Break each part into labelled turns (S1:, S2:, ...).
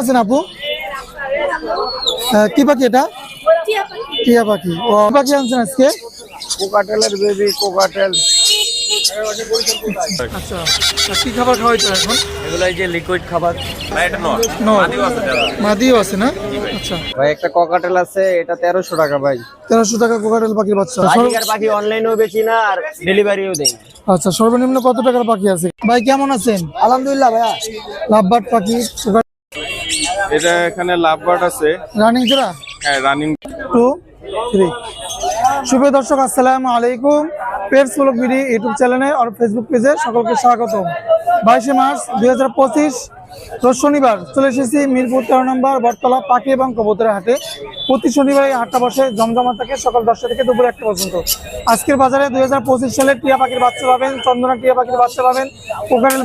S1: আছেন আপু? কি পাখি এটা? টিয়া পাখি। ও কি পাখি আনছেন আজকে?
S2: কোকাটেলের বেবি কোকাটেল।
S1: আচ্ছা কি খাবার খাওয়াইছো এখন?
S3: এগুলো যে লিকুইড খাবার।
S1: নো মাদিও আছে না? আচ্ছা।
S2: ভাই একটা কোকাটেল আছে এটা তেরোশো টাকা ভাই।
S1: তেরোশো টাকা কোকাটেল পাখির বাচ্চা। সর্ব-
S2: বাজিকার পাখি অনলাইনেও বেশি না আর ডেলিভারিও দেয়
S1: আচ্ছা সর্বনিম্ন কত টাকার পাখি আছে? ভাই কেমন আছেন?
S2: আলহামদুলিল্লাহ ভাইয়া।
S1: লাভবার্ড পাখি
S4: এটা এখানে লাভ বার্ড আছে।
S1: রানিং জোড়া?
S4: হ্যাঁ রানিং
S1: টু থ্রি শুভ দর্শক আসসালামু আলাইকুম। পেটস ব্লগ ভিডিও ইউটিউব চ্যানেলে আর ফেসবুক পেজে সকলকে স্বাগত বাইশে মার্চ দুই হাজার পঁচিশ রোজ শনিবার চলে এসেছি মিরপুর তেরো নম্বর বটতলা পাখি এবং কবুতরের হাটে। প্রতি শনিবার এই হাটটা বসে জমজমা থাকে, সকাল দশটা থেকে দুপুর একটা পর্যন্ত। আজকের বাজারে দুই হাজার পঁচিশ সালে টিয়া পাখির বাচ্চা পাবেন, চন্দনা টিয়া পাখির বাচ্চা পাবেন পোকারেল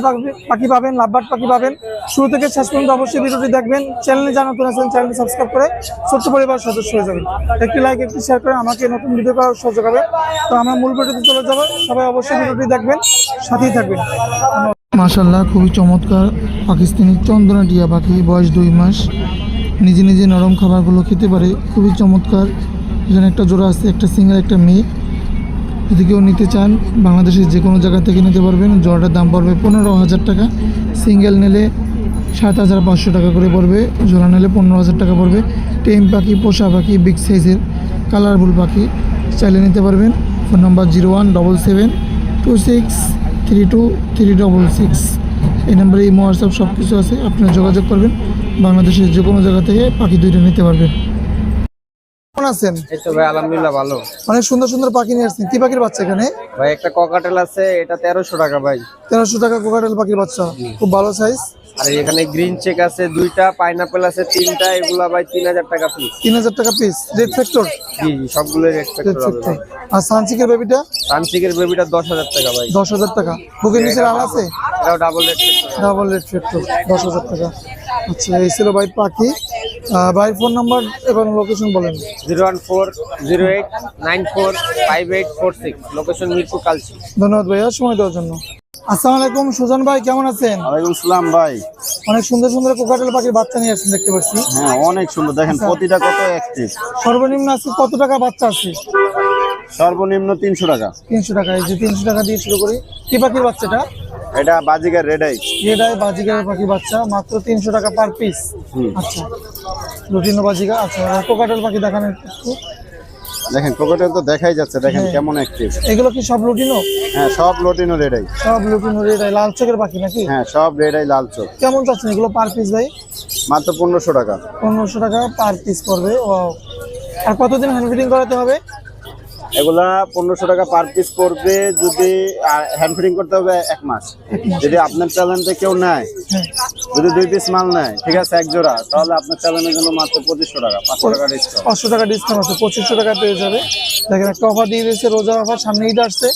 S1: পাখি- পাবেন, লাভবার্ড পাখি পাবেন। শুরু থেকে শেষ পর্যন্ত অবশ্যই ভিডিওটি দেখবেন। চ্যানেলে জানা নতুন আছেন, চ্যানেলটি সাবস্ক্রাইব করে ছোট্ট পরিবার সদস্য হয়ে যাবেন। একটি লাইক, একটি শেয়ার করে আমাকে নতুন ভিডিও করার সুযোগ হবে। তো আমরা মূল ভিডিওতে চলে যাব। সবাই অবশ্যই ভিডিওটি দেখবেন, সাথেই থাকবেন। মাশাল্লাহ খুবই চমৎকার। পাকিস্তানি চন্দনা টিয়া পাখি, বয়স দুই মাস। নিজে নিজে নরম খাবারগুলো খেতে পারে, খুবই চমৎকার। এখানে একটা জোড়া আছে, একটা সিঙ্গেল, একটা মেয়ে। যদি কেউ নিতে চান, বাংলাদেশের যে কোনো জায়গা থেকে নিতে পারবেন। জোড়াটার দাম পড়বে পনেরো হাজার টাকা। সিঙ্গেল নিলে সাত হাজার পাঁচশো টাকা করে পড়বে, জোড়া নিলে পনেরো হাজার টাকা পড়বে। টেম পাখি, পোষা পাখি, বিগ সাইজের কালারফুল পাখি, চাইলে নিতে পারবেন। Phone number zero one double seven two six three two three double six এই নাম্বারে ইমো, হোয়াটসঅ্যাপ সব কিছু আছে আপনারা যোগাযোগ করবেন। বাংলাদেশের যে কোনো জায়গা থেকে পাখি দুইটা নিতে পারবেন। কেমন আছেন?
S2: এই তো ভাই আলহামদুলিল্লাহ ভালো।
S1: অনেক সুন্দর সুন্দর পাখি নিয়ে আসছেন। কি পাখির বাচ্চা এখানে?
S2: ভাই একটা ককাটেল আছে এটা তেরোশো টাকা ভাই।
S1: তেরোশো টাকা কোকাটেল পাখির বাচ্চা। খুব ভালো সাইজ
S2: আর এখানে গ্রিন চেক আছে দুইটা পাইনাপেল আছে তিনটা এগুলা ভাই তিন হাজার টাকা পিস
S1: তিন হাজার টাকা piece red factor
S2: G G সবগুলো
S1: রেড ফ্যাক্টর আর সানসিকের বেবিটা
S2: তানসিকের বেবিটা দশ হাজার টাকা ভাই।
S1: দশ হাজার টাকা। বুকের নিচে আল আছে?
S2: এটাও double rate
S1: double red factor দশ হাজার টাকা। আচ্ছা এই ছিল বাইট পাখি। বাই ফোন নাম্বার এবং লোকেশন বলেন।
S2: Zero one four zero eight nine four five eight four six. Location Mirpur Kalshi.
S1: ধন্যবাদ ভাইয়া সময় দেওয়ার জন্য। আসসালামু আলাইকুম সুজন ভাই কেমন আছেন?
S5: ওয়ালাইকুম সালাম ভাই।
S1: অনেক সুন্দর সুন্দর কোকাটেল পাখির বাচ্চা নিয়ে আসছেন দেখতে পাচ্ছি।
S5: হ্যাঁ অনেক সুন্দর। দেখেন প্রতিটা কত অ্যাক্টিভ
S1: সর্বনিম্ন আজকে কত টাকা বাচ্চা আছে?
S5: সর্বনিম্ন তিনশো টাকা।
S1: তিনশো টাকা এই যে তিনশো টাকা দিয়ে শুরু করি। কি পাখির বাচ্চাটা?
S5: এটা বাজিকার রেড আই
S1: এটাই বাজিকার পাখির বাচ্চা মাত্র তিনশো টাকা পার পিস আচ্ছা। রুটিনো বাজিকা আচ্ছা কোকাটেল পাখি দেখানো একটু।
S5: দেখেন কোকোটেল তো দেখাই যাচ্ছে দেখেন
S1: হ্যাঁ।
S5: কেমন অ্যাক্টিভ
S1: এগুলো কি সব রুটিনো
S5: হ্যাঁ সব লোটিনো রেড আই
S1: সব রুটিনো এটাই লাল চোখের পাখি নাকি?
S5: হ্যাঁ সব রেড আই লাল চোখ।
S1: কেমন চাচ্ছেন এগুলো পার পিস ভাই?
S5: মাত্র পনেরোশো টাকা।
S1: পনেরোশো টাকা পার পিস পড়বে ও আর কতদিন হ্যান্ড ফিটিং করাতে হবে?
S5: এগুলা পনেরোশো টাকা পার পিস পড়বে যদি হ্যান্ড ফিটিং করতে হবে এক মাস। যদি আপনার চ্যালেঞ্জে কেউ নেয় যদি দুই পিস মাল নেয় ঠিক আছে এক জোড়া তাহলে আপনার চ্যালেঞ্জের জন্য মাত্র পঁচিশশো টাকা পাঁচশো টাকা ডিসকাউন্ট
S1: পাঁচশো টাকা ডিসকাউন্ট আছে পঁচিশশো টাকা পেয়ে যাবে। দেখেন একটা অফার দিয়ে দিয়েছে রোজা অফার সামনে ঈদ আসছে।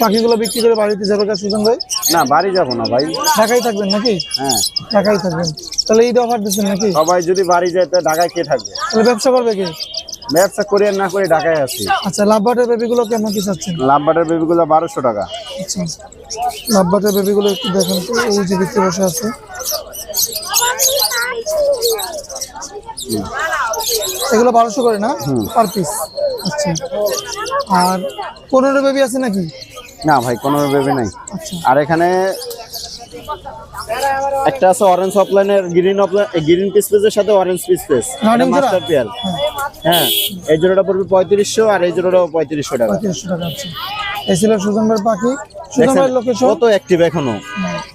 S1: পাখিগুলো বিক্রি করে বাড়িতে যাবে কাজ সুজন ভাই?
S5: না বাড়ি যাব না ভাই।
S1: ঢাকায় থাকবেন নাকি?
S5: হ্যাঁ।
S1: ঢাকায় থাকবেন। তাহলে ঈদ অফার দিচ্ছেন নাকি?
S5: সবাই যদি বাড়ি যায় তো ঢাকায় কে থাকবে?
S1: তাহলে ব্যবসা করবে কি?
S5: ব্যবসা করি না করে ঢাকায় আছি।
S1: আচ্ছা লাভবাটের বেবিগুলো কেমন কি চাচ্ছেন?
S5: লাভবাটার বেবিগুলো বারোশো টাকা।
S1: আচ্ছা লাভবাটের বেবিগুলো একটু দেখেন তো এই যে ভিতরে বসে আছে। এগুলো বারোশো করে না? Per piece. আচ্ছা আর পনেরো বেবি আছে নাকি?
S5: না ভাই কোনো বেবি নাই।
S1: আচ্ছা।
S5: আর এখানে একটা আছে অরেঞ্জ অফলাইনের গ্রিন অফলাইন গ্রিন পিস পেজের সাথে orange piece
S1: Running
S5: master pair হ্যাঁ এই জোড়াটা পড়বে পঁয়ত্রিশশো আর এই জোড়াটাও পঁয়ত্রিশশো টাকা।
S1: পঁয়ত্রিশশো টাকা আছে। এই ছিল সুজন ভাইয়ের পাখি। সুজন ভাইয়ের লোকেশন
S5: কত অ্যাক্টিভ এখনও।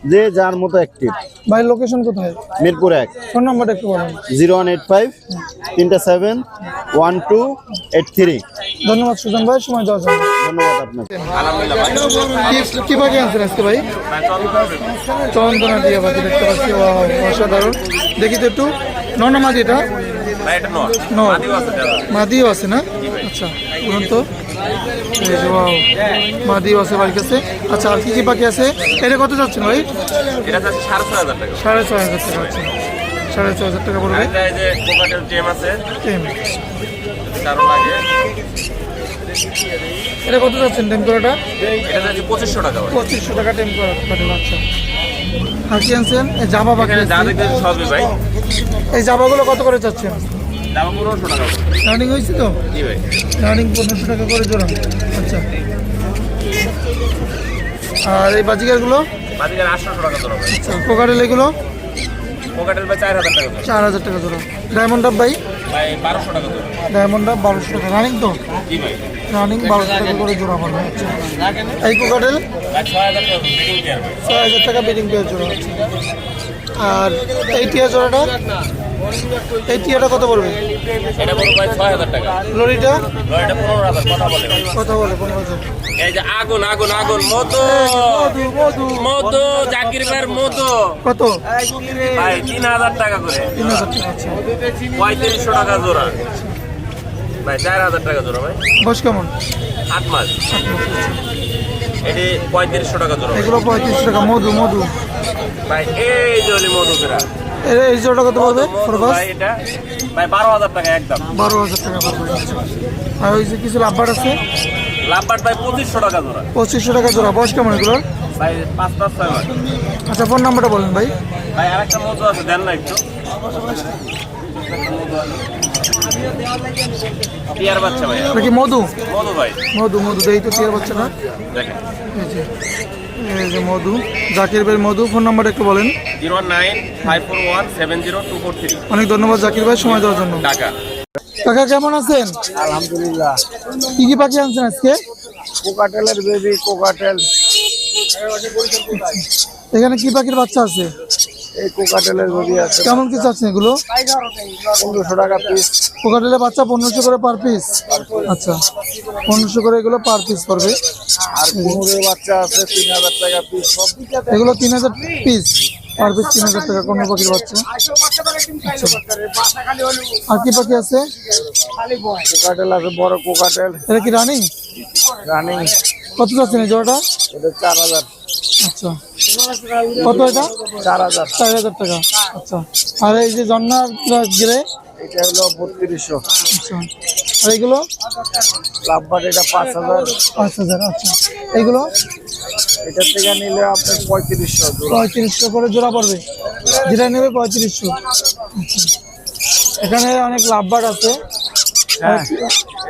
S5: যে যার মতো অ্যাক্টিভ
S1: ভাইয়ের লোকেশন কোথায়?
S5: মিরপুর এক।
S1: ফোন নাম্বারটা একটু বলেন।
S5: জিরো ওয়ান এইট ফাইভ তিনটা seven one two eight three.
S1: ধন্যবাদ সুজন ভাই সময় দেওয়ার জন্য।
S5: ধন্যবাদ আপনাকে।
S1: কি- পাখি আনছেন আজকে ভাই? চন্দনা দিয়ে পাখি দেখতে পাচ্ছি। অসাধারণ। দেখি তো একটু। নন মাদি এটা? মাদিও আছে না আচ্ছা বলুন তো। মাদিও আছে বাড়ির কাছে আচ্ছা আর কি কি পাখি আছে? এটা কত যাচ্ছেন ভাই?
S3: সাড়ে ছয় হাজার টাকা।
S1: সাড়ে হাজার টাকা আছে সাড়ে ছয় হাজার টাকা পড়বে।
S3: এটা
S1: কত যাচ্ছেন টেম করাটা?
S3: এটা পঁচিশশো টাকা
S1: পঁচিশশো টাকা টেম করা পাঠিয়ে আচ্ছা। আনছেন? জামা
S3: ভাই।
S1: এই জামাগুলো কত করে চাচ্ছেন
S3: দাম পনেরোশো টাকা
S1: রানিং হয়েছে তো?
S3: জি ভাই।
S1: রানিং পনেরোশো টাকা করে জোড়া। আচ্ছা। আর এই বাজিকারগুলো
S3: বাজিকার আটশোশো টাকা জোড়া
S1: আচ্ছা কোকারেল এগুলো?
S3: ভাই চার হাজার টাকা জোড়া।
S1: চার হাজার টাকা জোড়া। ডায়মন্ড আপ ভাই?
S3: ভাই বারোশো টাকা জোড়া।
S1: ডায়মন্ড বারোশো টাকা। রানিং তো?
S3: জি ভাই।
S1: রানিং বারোশো টাকা করে জোড়া পড়বে আচ্ছা। এই
S3: ছয় হাজার টাকা বিডিং পেয়ার
S1: জোড়া। আর এই টিয়া জোড়াটা? এই টিয়াটা কত পড়বে?
S3: এটা বড় ভাই ছয় হাজার টাকা।
S1: লরিটা?
S3: এটা পনেরো হাজার কথা বলে।
S1: কত বলে পনেরো হাজার।
S3: এই যে আগুন আগুন আগুন মধু।
S1: মধু মধু।
S3: মধু জাকির ভাইয়ের মধু।
S1: কত?
S3: ভাই তিন হাজার টাকা করে।
S1: তিন হাজার টাকা আচ্ছা।
S3: পঁয়ত্রিশশো টাকা জোড়া। ভাই চার হাজার টাকা জোড়া ভাই।
S1: বয়স কেমন?
S3: আট মাস। এটি পঁয়ত্রিশশো টাকা জোড়া।
S1: এগুলো পঁয়ত্রিশ টাকা মধু মধু।
S3: ভাই এই হলি মধু
S1: এর এই জোড়াটা কত পড়বে? খরগোশ
S3: ভাই এটা ভাই বারো হাজার টাকা একদম।
S1: বারো হাজার টাকা পড়বে আচ্ছা। আর ওই যে কিছু লাভবার আছে?
S3: লাভবার ভাই পঁচিশশো টাকা জোড়া।
S1: পঁচিশশো টাকা জোড়া। বয়স কেমন এগুলো
S3: ভাই পাঁচ পাঁচ ছয় মাস।
S1: আচ্ছা ফোন নাম্বারটা বলেন ভাই।
S3: ভাই আরেকটা মধু আছে দেন না একটু। টিয়ার বাচ্চা ভাই।
S1: এটা কি মধু?
S3: মধু ভাই।
S1: মধু মধু দেই তো টিয়ার বাচ্চাটা।
S3: দেখেন।
S1: এই যে মধু। জাকির ভাই মধু ফোন নাম্বারটা একটু বলেন।
S3: Zero nine five four one seven zero two four three.
S1: অনেক ধন্যবাদ জাকির ভাই সময় দেওয়ার জন্য।
S3: টাকা।
S1: কাকা কেমন আছেন?
S2: আলহামদুলিল্লাহ।
S1: কি কি পাখি আনছেন আজকে?
S2: কোকাটেলের বেবি কোকাটেল।
S1: এখানে কি পাখির বাচ্চা আছে?
S2: এই কোকাটেলের বেবি আছে।
S1: কেমন কি চাচ্ছেন এগুলো?
S2: পনেরোশো টাকা পিস
S1: কোকাটেলের বাচ্চা পনেরোশো করে পার পিস আচ্ছা পনেরোশো করে এগুলো পার পিস পড়বে।
S2: আর কুমুরের বাচ্চা আছে তিন হাজার টাকা পিস
S1: এগুলো তিন হাজার পিস পার পিস তিন হাজার টাকা কোনো পাখির বাচ্চা। আচ্ছা। আর কি পাখি আছে?
S2: কোকাটেল আছে বড় কোকাটেল।
S1: এটা কি রানিং
S2: রানিং
S1: কত চাচ্ছেন এই জোড়াটা?
S2: এটা চার হাজার।
S1: আচ্ছা। কত এটা?
S2: চার হাজার।
S1: চার হাজার টাকা। আচ্ছা। আর এই যে জন্নার গ্রে?
S2: এটা হলো বত্রিশশো।
S1: আচ্ছা। আর এইগুলো
S2: লাভবার এটা পাঁচ হাজার।
S1: পাঁচ হাজার আচ্ছা। এইগুলো
S2: থেকে নিলে আপনার পঁয়ত্রিশশো
S1: পঁয়ত্রিশশো করে জোড়া পড়বে। যেটা নেবে পঁয়ত্রিশশো। আচ্ছা। এখানে অনেক লাভবার আছে।
S2: হ্যাঁ।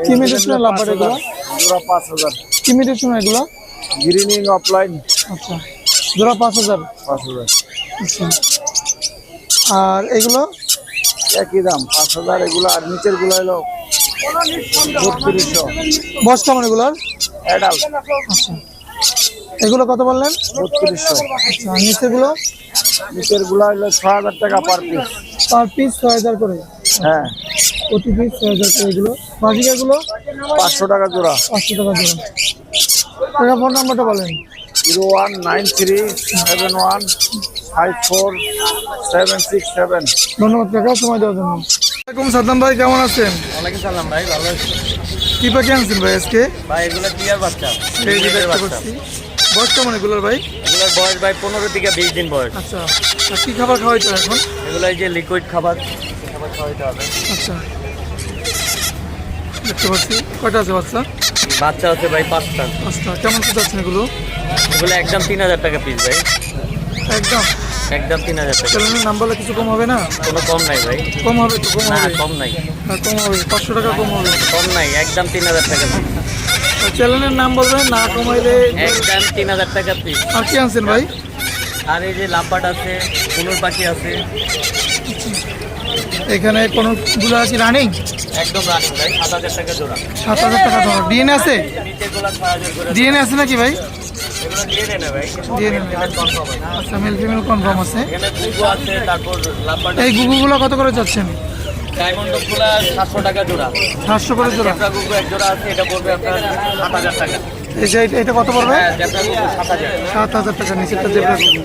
S1: কি মেডিসিনের লাভবার এগুলো?
S2: জোড়া পাঁচ হাজার।
S1: কি মেডিসিন এগুলো?
S2: গ্রিনিং অফলাইন
S1: আচ্ছা জোড়া পাঁচ হাজার।
S2: পাঁচ হাজার।
S1: আচ্ছা। আর এগুলো?
S2: একই দাম পাঁচ হাজার এগুলো আর নিচেরগুলো হলো বত্রিশশো।
S1: বস কেমন এগুলোর?
S2: অ্যাডাল
S1: আচ্ছা। এগুলো কত বললেন?
S2: বত্রিশশো।
S1: আচ্ছা আর নিচেগুলো
S2: নিচেরগুলো হলো ছ হাজার টাকা পার পিস
S1: পার পিস ছয় হাজার করে।
S2: হ্যাঁ।
S1: প্রতি পিস ছয় হাজার করে এগুলো। বাজিকাগুলো
S2: পাঁচশো টাকা জোড়া।
S1: পাঁচশো টাকা জোড়া। টাকা ফোন নাম্বারটা বলেন।
S2: Zero one nine three seven one five four seven six seven.
S1: ধন্যবাদ কাকা সময় দেওয়ার জন্য। আসসালামাইকুম সাদ্দাম ভাই কেমন আছেন?
S6: ওয়ালাইকুম সালাম ভাই ভালো আছি।
S1: কি পাখি আনছেন ভাই আজকে?
S6: ভাই এগুলো টিয়ার বাচ্চা।
S1: বয়স কেমন এগুলোর ভাই?
S6: এগুলোর বয়স ভাই পনেরো থেকে বিশ দিন বয়স।
S1: আচ্ছা। আর কি খাবার খাওয়াইতে হয় এখন?
S6: এগুলো এই যে লিকুইড খাবার। খাবার খাওয়াইতে হবে
S1: আচ্ছা। দেখতে পাচ্ছি। কয়টা আছে বাচ্চা?
S6: বাচ্চা আছে ভাই পাঁচটা।
S1: পাঁচটা। কেমন কি যাচ্ছেন এগুলো?
S6: এগুলো একদম তিন হাজার টাকা পিস ভাই।
S1: একদম?
S6: একদম তিন হাজার টাকা
S1: চ্যানেলের নাম বলে কিছু কম হবে না?
S6: কোনো কম নাই ভাই।
S1: কম হবে তো কম হবে।
S6: কম নাই।
S1: হ্যাঁ কম হবে। পাঁচশো টাকা কম হবে।
S6: কম নাই একদম তিন হাজার টাকা পিস
S1: চ্যানেলের নাম বলবেন না কমাইলে
S6: একদম তিন হাজার টাকা পিস
S1: আর কি আনছেন ভাই?
S6: আর এই যে লাম্বাট আছে কুনুর পাখি আছে।
S1: এখানে কোনো গুলো কি রানিং?
S6: একদম রানিং ভাই। সাত হাজার টাকা জোড়া।
S1: সাত হাজার টাকা ধরো ডিএনএ আছে? ডিএনএ আছে নাকি ভাই?
S6: এগুলো ভাই
S1: ডিএনএ
S6: কনফার্ম
S1: আচ্ছা মেল ফিমেল কনফার্ম আছে।
S6: এখানে গুগু আছে তারপর
S1: এই গুগুগুলো কত করে যাচ্ছেন?
S6: ডায়মন্ডগুলা সাতশো টাকা জোড়া।
S1: সাতশো করে জোড়া।
S6: গুগু এক জোড়া আছে এটা পড়বে আপনার সাত হাজার টাকা।
S1: এই যে এটা- কত পড়বে?
S6: সাত হাজার
S1: টাকা নিচেরটা দেবরা গুগু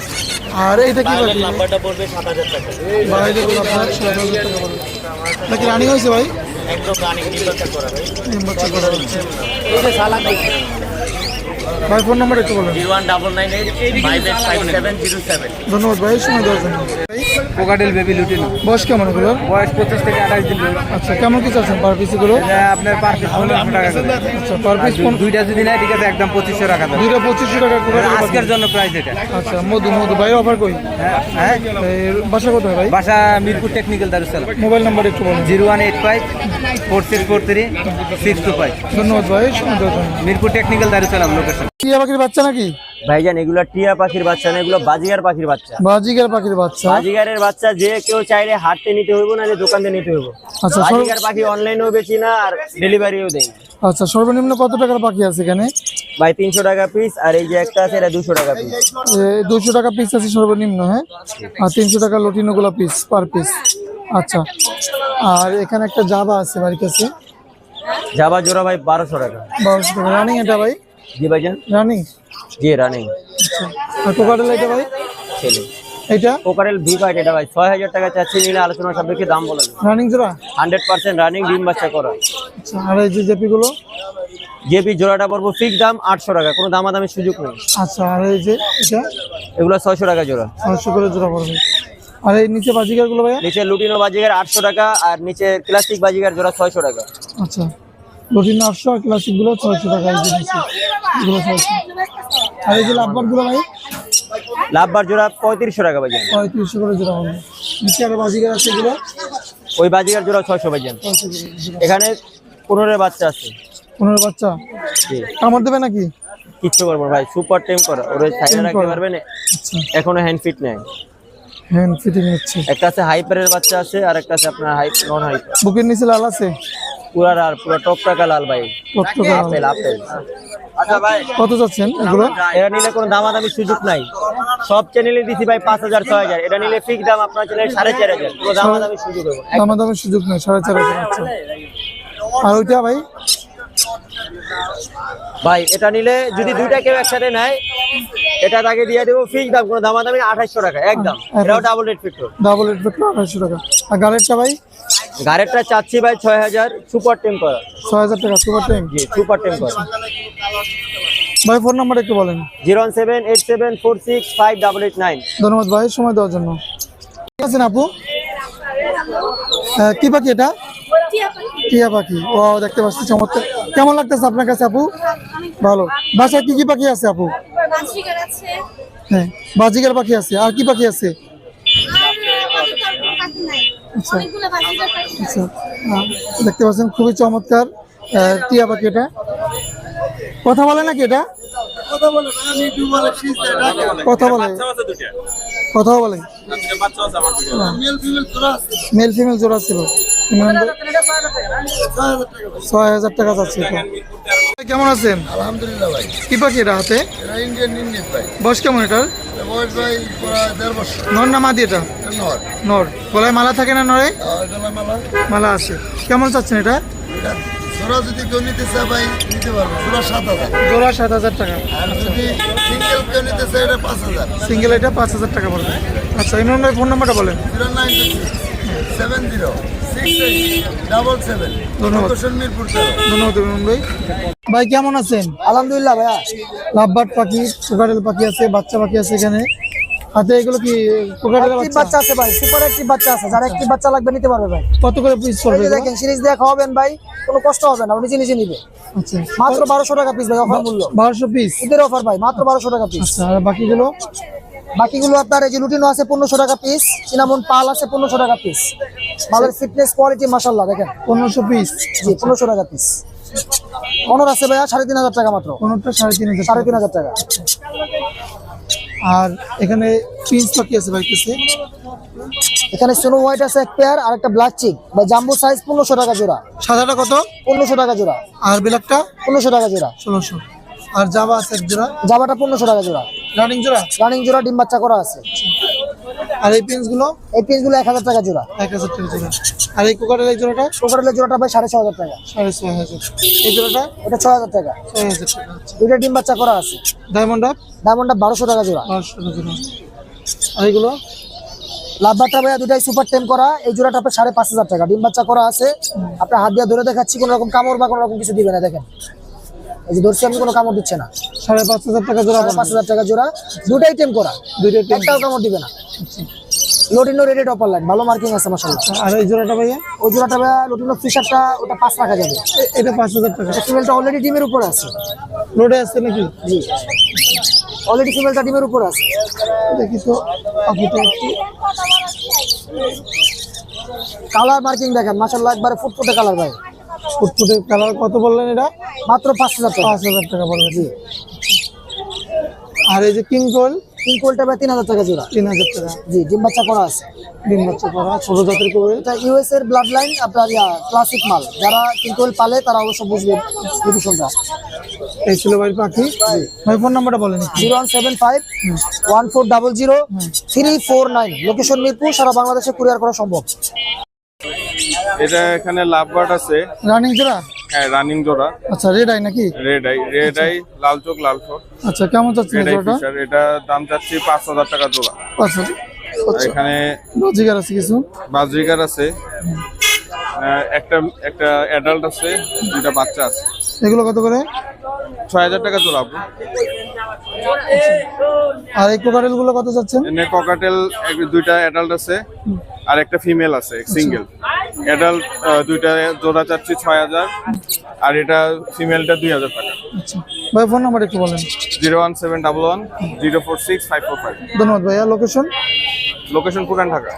S1: আর এইটা কি পাখি
S6: লাম্বারটা পড়বে সাত হাজার টাকা
S1: বাইরে গুলো আপনার সাত হাজার টাকা পড়বে। নাকি রানিং হয়েছে ভাই?
S6: একদম রানিং নির্বাচন করা ভাই।
S1: তিন বছর করা হচ্ছে।
S6: এই যে সালাদ
S1: ভাই ফোন নাম্বার একটু বলেন।
S3: One double nine eight five eight five seven zero seven.
S1: ধন্যবাদ ভাই সময় দেওয়ার জন্য।
S7: কোকাটেল বেবি লুটিনো
S1: বয়স কেমন এগুলো
S7: বয়স পঁচিশ থেকে আঠাশ দিন।
S1: আচ্ছা কেমন কি চাচ্ছেন পার পিস এগুলো?
S7: আপনার পার পিস পনেরোশো টাকা করে।
S1: আচ্ছা পার
S7: আর
S1: পিস
S7: দুইটা যদি নেয় ঠিক আছে একদম পঁচিশশো টাকা দেবে।
S1: দুইটা পঁচিশশো টাকা করে
S7: আজকের জন্য প্রাইস এটা।
S1: আচ্ছা মধু মধু। ভাই অফার কই?
S7: হ্যাঁ হ্যাঁ।
S1: বাসা কোথায় ভাই?
S7: বাসা Mirpur technical Darussalam.
S1: Mobile number একটু বলুন।
S7: Zero one eight five four six four three six two five.
S1: ধন্যবাদ ভাই
S7: মিরপুর টেকনিক্যাল দারুসালাম লোকেশন
S1: টিয়া পাখির বাচ্চা নাকি?
S6: ভাইজান এগুলো টিয়া পাখির বাচ্চা না এগুলো বাজিগার পাখির বাচ্চা।
S1: বাজিকার পাখির বাচ্চা।
S6: বাজিগারের বাচ্চা যে কেউ চাইলে হাটতে নিতে হইব না দোকান থেকে নিতে হইব।
S1: আচ্ছা
S6: বাজিগার পাখি অনলাইনেও বেচি না আর ডেলিভারিও দেই না।
S1: আচ্ছা সর্বনিম্ন কত টাকার পাখি আছে এখানে?
S6: ভাই তিনশো টাকা পিস আর এই যে একটা আছে এটা দুশো টাকা পিস
S1: দুশো টাকা পিস আছে সর্বনিম্ন হ্যাঁ? আর তিনশো টাকা লটিনোগুলো পিস পার পিস আচ্ছা আর এখানে একটা জাবা আছে বাড়ির কাছে
S6: জাবা জোড়া ভাই বারোশো টাকা।
S1: বারোশো টাকা। রানিং এটা ভাই?
S6: জি ভাইজান?
S1: রানিং?
S6: জি রানিং।
S1: আচ্ছা। আর কোকাটেল এটা ভাই?
S6: ছেলে।
S1: এটা?
S6: কোকারেল ভি ফাইট এটা ভাই? ছয় হাজার টাকা চাচ্ছি নিলে আলোচনা সাপেক্ষে দাম বলে
S1: রানিং জোড়া?
S6: হান্ড্রেড পার্সেন্ট রানিং ডিম বাচ্চা করা।
S1: আচ্ছা আর এই যে জেপিগুলো
S6: জেপি জোড়াটা পড়ব ফিক্স দাম আটশো টাকা। কোনো দামাদামির সুযোগ নেই।
S1: আচ্ছা আর এই যে এটা?
S6: এগুলো ছয়শো টাকা জোড়া।
S1: ছয়শো করে জোড়া পড়বে। আর এই নিচে বাজিকারগুলো ভাইয়া?
S6: নিচে লুটিনো বাজিগার আটশো টাকা আর নিচে ক্লাসিক বাজিগার জোড়া ছয়শো টাকা।
S1: আচ্ছা। লটিনো আটশো আর ক্লাসিকগুলো ছয়শো টাকা এগুলো ছয়শো। আর এই যে লাভবারগুলো ভাই?
S6: লাভবার জোড়া পঁয়ত্রিশশো টাকা ভাইজান।
S1: পঁয়ত্রিশশো করে জোড়া হবে। নিচে আরও বাজিকার আছে এগুলো?
S6: ওই বাজিগার জোড়া ছয়শো
S1: জোড়া।
S6: এখানে পনেরো বাচ্চা আছে।
S1: পনেরো বাচ্চা? কামড় দেবে নাকি?
S6: কিচ্ছু করব ভাই সুপার টেম করা। ওর সাইডে রাখতে
S1: করা।
S6: পারবেন
S1: আচ্ছা।
S6: এখনও হ্যান্ড ফিট নেই।
S1: হ্যান্ড ফিটিং হচ্ছে।
S6: একটা আছে হাইপারের বাচ্চা আছে আর একটা আছে আপনার হাই নন হাইপার
S1: বুকের নিচে লাল আছে?
S6: পুরা আর পুরো টপ টাকা লাল ভাই। Apple apple. আচ্ছা ভাই
S1: কত যাচ্ছেন এগুলো?
S6: এটা নিলে কোনো দামাদামি সুযোগ নাই। সব চ্যানেলে দিছি ভাই পাঁচ হাজার ছয় হাজার। এটা নিলে ফিক্স দাম আপনার চ্যানেলে সাড়ে চার হাজার। কোনো দামাদামি সুযোগ হবে না।
S1: সুযোগ নেই সাড়ে চার হাজার আচ্ছা। আর ওইটা ভাই?
S6: ভাই এটা নিলে যদি দুইটা কেউ একসাথে নেয় এটা তাকে দিয়ে দেবো ফিক্স দাম। কোনো দামাদামি না আঠাশশো টাকা একদম। এটাও ডাবল রেট ফিক্স
S1: ডাবল এড পেট্রোল আড়াইশো টাকা। আর গাড়িটা ভাই?
S6: গাড়িটা চাচ্ছি ভাই ছয় হাজার সুপার টেম্পার
S1: ছয় হাজার টাকা সুপার টাইম
S6: জি সুপার টেম্পার
S1: ভাই ফোন নাম্বার একটু বলেন।
S6: Zero seven eight seven four six five double eight nine.
S1: ধন্যবাদ ভাই সময় দেওয়ার জন্য। ঠিক আছেন আপু? আহ, কি পাখি এটা? টিয়া পাখি। ও দেখতে পাচ্ছি চমৎকার। কেমন লাগতেছে আপনার কাছে আপু? ভালো। বাসায় কি কি পাখি আছে আপু?
S8: বাজিকার
S1: হ্যাঁ বাজিকার পাখি আছে। আর কি পাখি আছে? আচ্ছা। আচ্ছা। দেখতে পাচ্ছেন খুবই চমৎকার আহ, টিয়া পাখি এটা। কথা বলে নাকি এটা? কথা বলে কথা বলে।
S9: দুইটা।
S1: মেল ফিমেল জোড়া ছিল। ছয় হাজার টাকা যাচ্ছে এটা কেমন আছেন?
S10: আলহামদুলিল্লাহ ভাই।
S1: কি পাখি এটা হাতে? বয়স কেমন এটার?
S10: বয়স ভাই প্রায় দেড় বছর।
S1: নর না মাদি এটা?
S10: নর।
S1: নর। গলায় মালা থাকে না নরে?
S10: মালা।
S1: মালা আছে। কেমন চাচ্ছেন এটা?
S10: জোড়া যদি কেউ নিতে চায় ভাই নিতে পারবে। জোড়া সাত হাজার।
S1: জোড়া সাত হাজার টাকা।
S10: আর যদি সিঙ্গেল কেউ নিতে চায় এটা পাঁচ হাজার।
S1: সিঙ্গেল এটা পাঁচ হাজার টাকা পড়বে। আচ্ছা এই ভাই ফোন নাম্বারটা বলেন।
S10: Zero nine seven zero double seven. Mirpur
S1: ধন্যবাদ ভাই। ভাই কেমন আছেন?
S11: আলহামদুলিল্লাহ ভাইয়া।
S1: লাভবার্ড পাখি কোকাটেল পাখি আছে বাচ্চা পাখি আছে এখানে। হাতে এগুলো কি কোকাটেল বাচ্চা?
S11: আছে ভাই সুপার একটি বাচ্চা আছে। যারা একটি বাচ্চা লাগবে নিতে পারবে ভাই।
S1: কত করে পিস পড়বে
S11: দেখেন সিরিজ দিয়ে খাওয়াবেন ভাই কোনো কষ্ট হবে না ও নিজে নিজে নিবে
S1: আচ্ছা।
S11: মাত্র বারোশো টাকা পিস ভাই অফার মূল্য।
S1: বারোশো পিস
S11: ঈদের অফার ভাই মাত্র বারোশো টাকা পিস
S1: আচ্ছা আর বাকিগুলো?
S11: বাকিগুলো আপনার এই যে লুটিনো আছে পনেরোশো টাকা পিস সিনামন পাল আছে পনেরোশো টাকা পিস মালের ফিটনেস কোয়ালিটি মাসাল্লাহ দেখেন।
S1: পনেরোশো পিস
S11: জি পনেরোশো টাকা পিস অনর আছে ভাইয়া সাড়ে তিন হাজার টাকা মাত্র।
S1: পনেরোটা সাড়ে তিন হাজার
S11: সাড়ে তিন হাজার টাকা।
S1: আর এখানে পিস পাখি আছে ভাই কিছু?
S11: এখানে সোনো হোয়াইট আছে এক পেয়ার আর একটা ব্ল্যাক চিক বা জাম্বো সাইজ পনেরোশো টাকা জোড়া।
S1: সাদাটা কত?
S11: পনেরোশো টাকা জোড়া।
S1: আর বিলাকটা
S11: পনেরোশো টাকা জোড়া।
S1: ষোলোশো। আর জাবা আছে এক জোড়া।
S11: জামাটা পনেরোশো টাকা জোড়া।
S1: রানিং জোড়া?
S11: রানিং জোড়া ডিম বাচ্চা করা আছে।
S1: আর এই পিন্সগুলো
S11: এই পিসগুলো এক হাজার টাকা জোড়া।
S1: এক হাজার টাকা জোড়া। আর এই কোকারের এই জোড়াটা?
S11: কোকারেলের জোড়াটা ভাই সাড়ে ছ হাজার টাকা।
S1: সাড়ে ছয় হাজার। এই জোড়াটা?
S11: এটা ছয় হাজার টাকা।
S1: ছয় হাজার টাকা আচ্ছা।
S11: দুইটা ডিম বাচ্চা করা আছে।
S1: ডায়মন্ড আপ
S11: ডায়মন্ডটা বারোশো টাকা জোড়া।
S1: বারোশো টাকা জোড়া। আর এগুলো
S11: লাভবারটা ভাইয়া দুটাই সুপার টেম করা। এই জোড়াটা আপনার সাড়ে পাঁচ হাজার টাকা। ডিম বাচ্চা করা আছে। আপনার হাত দিয়ে ধরে দেখাচ্ছি কোনো রকম কামড় বা কোনো রকম কিছু দিবে না দেখেন। এই যে ধরছি আমি কোনো কামড় দিচ্ছে না।
S1: সাড়ে পাঁচ হাজার টাকা জোড়া
S11: পাঁচ হাজার টাকা জোড়া দুটাই টেম করা।
S1: দুইটা
S11: একটাও কামড় দিবে না। লোটিনো ভালো মার্কিং আছে মাসাল্লাহ
S1: আর এই জোড়াটা ভাইয়া?
S11: ওই জোড়াটা লোটিনো ফিশারটা ওটা পাঁচ রাখা যাবে।
S1: এটা পাঁচ হাজার টাকা।
S11: ফিমেলটা অলরেডি ডিমের উপরে আছে।
S1: লোডে আসছে নাকি?
S11: জি। অলরেডি ফিমেলটা ডিমের উপরে আছে।
S1: দেখি তো পাখিটা একটু।
S11: কালার মার্কিং দেখেন মাসাল্লাহ একবারে ফুটফুটে কালার ভাই।
S1: ফুটফুটে কালার কত বললেন এটা?
S11: মাত্র পাঁচ হাজার টাকা।
S1: পাঁচ হাজার টাকা পড়বে জি। আর এই যে কিং কোয়েল
S11: তিন কোলটা ভাই তিন হাজার টাকা জোড়া।
S1: তিন হাজার টাকা।
S11: জি ডিম বাচ্চা করা আছে।
S1: ডিম বাচ্চা করা ছোট জাতের কোয়েল
S11: এটা ইউএস এর ব্লাড লাইন আপনার ক্লাসিক মাল। যারা কিনকোয়েল পালে তারা অবশ্য বুঝবে বিভূষণরা
S1: এই ছিল ভাই পাখি। ভাই ফোন নাম্বারটা বলেন
S11: zero one seven five one four double zero three four nine. Location Mirpur সারা বাংলাদেশে কুরিয়ার করা সম্ভব।
S4: এটা এখানে লাভ বার্ড আছে।
S1: রানিং জোড়া?
S4: হ্যাঁ রানিং জোড়া।
S1: আচ্ছা রেড আই নাকি?
S4: রেড আই রেড আই লাল চোখ লাল ঠোঁট
S1: আচ্ছা কেমন চাচ্ছেন এই জোড়াটা?
S4: এটা দাম চাচ্ছি পাঁচ হাজার টাকা জোড়া।
S1: আচ্ছা
S4: আর এখানে
S1: রোজিগার আছে কিছু?
S4: বাজরিকার আছে। একটা একটা অ্যাডাল্ট আছে দুইটা বাচ্চা আছে।
S1: এগুলো কত করে?
S4: ছয় হাজার টাকা জোড়া আপু।
S1: আর এই কোকারেলগুলো কত চাচ্ছেন
S4: এনে ককাটেল দুইটা অ্যাডাল্ট আছে আর একটা ফিমেল আছে সিঙ্গেল অ্যাডাল্ট দুইটা জোড়া চাচ্ছি ছয় হাজার আর এটা ফিমেলটা দুই হাজার টাকা।
S1: আচ্ছা। ভাই ফোন নাম্বার একটু বলেন।
S4: Zero one seven double one zero four six five four five.
S1: ধন্যবাদ ভাইয়া। লোকেশন
S4: লোকেশন পুরান ঢাকা।